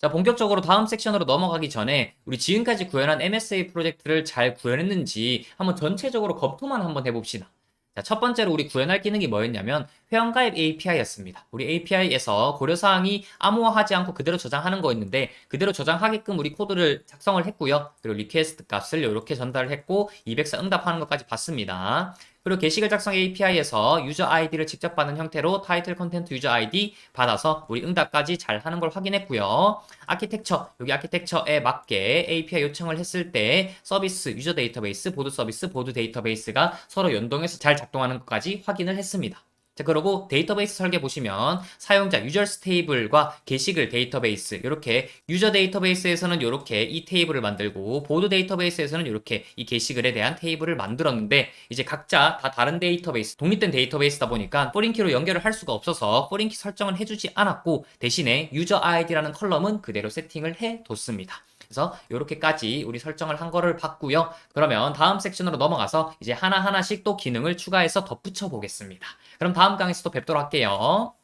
자, 본격적으로 다음 섹션으로 넘어가기 전에 우리 지금까지 구현한 MSA 프로젝트를 잘 구현했는지 한번 전체적으로 검토만 한번 해봅시다. 자, 첫 번째로 우리 구현할 기능이 뭐였냐면 회원가입 API였습니다. 우리 API에서 고려사항이 암호화하지 않고 그대로 저장하는 거였는데 그대로 저장하게끔 우리 코드를 작성을 했고요. 그리고 리퀘스트 값을 이렇게 전달을 했고 204 응답하는 것까지 봤습니다. 그리고 게시글 작성 API에서 유저 아이디를 직접 받는 형태로 타이틀 컨텐트 유저 아이디 받아서 우리 응답까지 잘 하는 걸 확인했고요. 아키텍처, 여기 아키텍처에 맞게 API 요청을 했을 때 서비스, 유저 데이터베이스, 보드 서비스, 보드 데이터베이스가 서로 연동해서 잘 작동하는 것까지 확인을 했습니다. 자, 그리고 데이터베이스 설계 보시면 사용자 유저스 테이블과 게시글 데이터베이스 이렇게 유저 데이터베이스에서는 이렇게 이 테이블을 만들고 보드 데이터베이스에서는 이렇게 이 게시글에 대한 테이블을 만들었는데 이제 각자 다 다른 데이터베이스 독립된 데이터베이스다 보니까 포린키로 연결을 할 수가 없어서 포린키 설정을 해주지 않았고 대신에 유저 아이디라는 컬럼은 그대로 세팅을 해뒀습니다. 그래서 이렇게까지 우리 설정을 한 거를 봤고요. 그러면 다음 섹션으로 넘어가서 이제 하나하나씩 또 기능을 추가해서 덧붙여 보겠습니다. 그럼 다음 강에서 또 뵙도록 할게요.